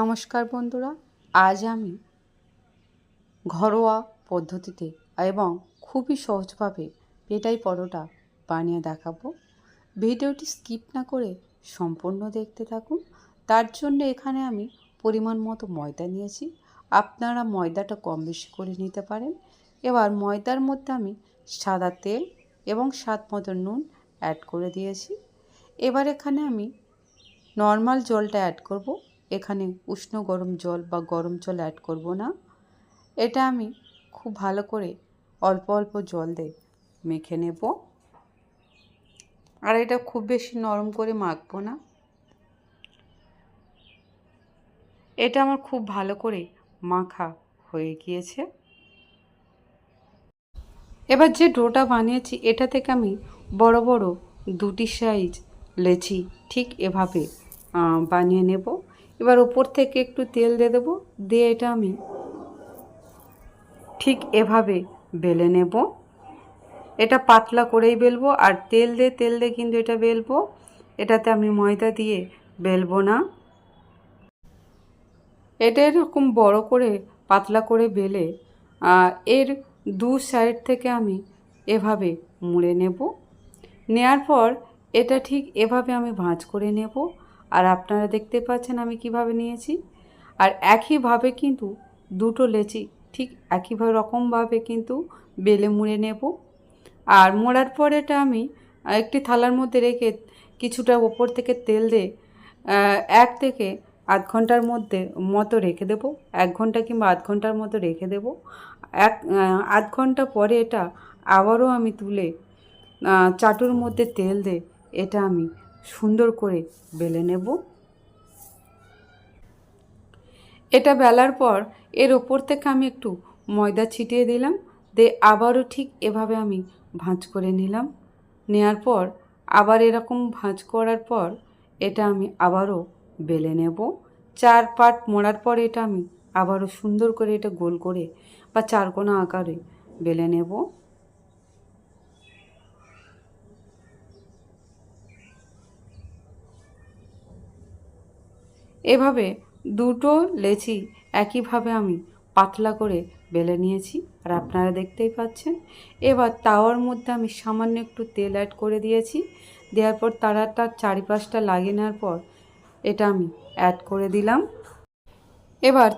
নমস্কার বন্ধুরা, আজ আমি ঘরোয়া পদ্ধতিতে এবং খুবই সহজভাবে পেটাই পরোটা বানিয়ে দেখাবো। ভিডিওটি স্কিপ না করে সম্পূর্ণ দেখতে থাকুন। তার জন্য এখানে আমি পরিমাণ মতো ময়দা নিয়েছি। আপনারা ময়দাটা কম বেশি করে নিতে পারেন। এবার ময়দার মধ্যে আমি সাদা তেল এবং স্বাদ মতো নুন অ্যাড করে দিয়েছি। এবার এখানে আমি নর্মাল জলটা অ্যাড করব। এখানে উষ্ণ গরম জল বা গরম জল অ্যাড করব না। এটা আমি খুব ভালো করে অল্প অল্প জল দিয়ে মেখে নেব। আর এটা খুব বেশি নরম করে মাখবো না। এটা আমার খুব ভালো করে মাখা হয়ে গিয়েছে। এবার যে ডোটা বানিয়েছি, এটা থেকে আমি বড় বড় দুটি সাইজ লেচি ঠিক এভাবে বানিয়ে নেব। এবার ওপর থেকে একটু তেল দিয়ে দেবো। দিয়ে এটা আমি ঠিক এভাবে বেলে নেব। এটা পাতলা করেই বেলবো আর তেল দিয়ে তেল দিয়ে কিন্তু এটা বেলবো। এটাতে আমি ময়দা দিয়ে বেলবো না। এটা এরকম বড় করে পাতলা করে বেলে এর দু সাইড থেকে আমি এভাবে মুড়ে নেব। নেয়ার পর এটা ঠিক এভাবে আমি ভাঁজ করে নেব। আর আপনারা দেখতে পাচ্ছেন আমি কীভাবে নিয়েছি। আর একইভাবে কিন্তু দুটো লেচি, ঠিক একইভাবে রকমভাবে কিন্তু বেলে মুড়ে নেব। আর মোড়ার পর এটা আমি একটি থালার মধ্যে রেখে কিছুটা ওপর থেকে তেল দিয়ে এক থেকে আধ ঘণ্টার মধ্যে মতো রেখে দেবো। এক ঘণ্টা কিংবা আধ ঘণ্টার মতো রেখে দেবো। এক আধ ঘণ্টা পরে এটা আবারও আমি তুলে চাটুর মধ্যে তেল দিয়ে এটা আমি সুন্দর করে বেলে নেব। এটা বেলার পর এর ওপর থেকে আমি একটু ময়দা ছিটিয়ে দিলাম, দিয়ে আবারও ঠিক এভাবে আমি ভাঁজ করে নিলাম। নেয়ার পর, আবার এরকম ভাঁজ করার পর এটা আমি আবারও বেলে নেব। চার পাট মোড়ার পর এটা আমি আবারও সুন্দর করে এটা গোল করে বা চারকোনা আকারে বেলে নেব। এভাবে দুটো লেচি একইভাবে আমি পাতলা করে বেলে নিয়েছি, আর আপনারা দেখতেই পাচ্ছেন। এবার তাওয়ার মধ্যে আমি সামান্য একটু তেল অ্যাড করে দিয়েছি। দেওয়ার পর তারাটার চারিপাশটা লাগিয়ে নেওয়ার পর এটা আমি অ্যাড করে দিলাম। এবার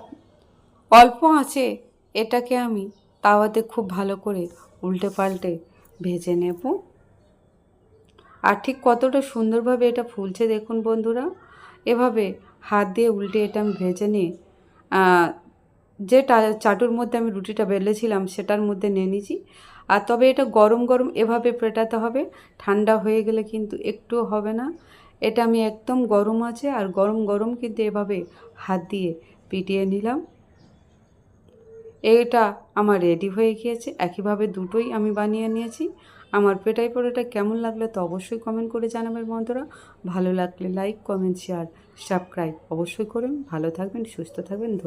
অল্প আছে, এটাকে আমি তাওয়াতে খুব ভালো করে উল্টে পাল্টে ভেজে নেব। আর ঠিক কতটা সুন্দরভাবে এটা ফুলছে দেখুন বন্ধুরা। এভাবে হাত দিয়ে উল্টে এটা আমি ভেজে নিয়ে যে চাটুর মধ্যে আমি রুটিটা বেলেছিলাম সেটার মধ্যে নিয়ে নিয়েছি। আর তবে এটা গরম গরম এভাবে পেটাতে হবে, ঠান্ডা হয়ে গেলে কিন্তু একটুও হবে না। এটা আমি একদম গরম আছে আর গরম গরম কিন্তু এভাবে হাত দিয়ে পিটিয়ে নিলাম। এটা আমার রেডি হয়ে গিয়েছে। একইভাবে দুটোই আমি বানিয়ে নিয়েছি। আমার পেটাই পরোটা কেমন লাগল তো অবশ্যই কমেন্ট করে জানাবেন বন্ধুরা। ভালো লাগলে লাইক কমেন্ট শেয়ার সাবস্ক্রাইব অবশ্যই করুন। ভালো থাকবেন, সুস্থ থাকবেন